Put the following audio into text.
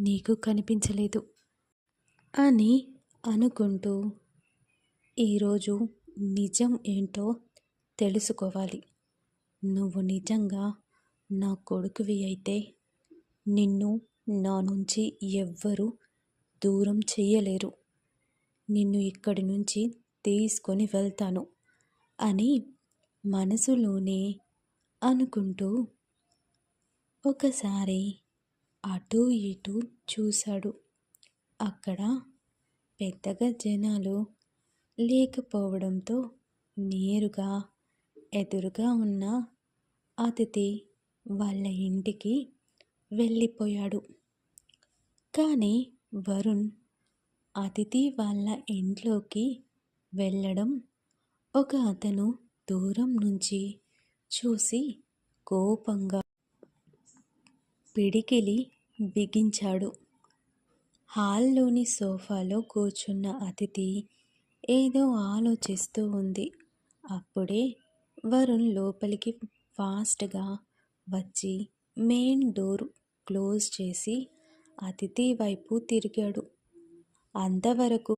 నీకు కనిపించలేదు. అని అనుకుంటూ ఈరోజు నిజం ఏంటో తెలుసుకోవాలి. నువ్వు నిజంగా నా కొడుకువి అయితే నిన్ను నా నుంచి ఎవ్వరూ దూరం చెయ్యలేరు. నిన్ను ఇక్కడి నుంచి తీసుకొని వెళ్తాను అని మనసులోనే అనుకుంటూ ఒకసారి అటు ఇటు చూశాడు. అక్కడ పెద్దగా జనాలు లేకపోవడంతో నేరుగా ఎదురుగా ఉన్న అతిథి వాళ్ళ ఇంటికి వెళ్ళిపోయాడు. కానీ వరుణ్ అతిథి వాళ్ళ ఇంట్లోకి వెళ్ళడం ఒక అతను దూరం నుంచి చూసి కోపంగా పిడికిలి బిగించాడు. హాల్లోని సోఫాలో కూర్చున్న అతిథి ఏదో ఆలోచిస్తూ ఉంది. అప్పుడే వరుణ్ లోపలికి ఫాస్ట్గా వచ్చి మెయిన్ డోర్ క్లోజ్ చేసి అతిథి వైపు తిరిగాడు. అంతవరకు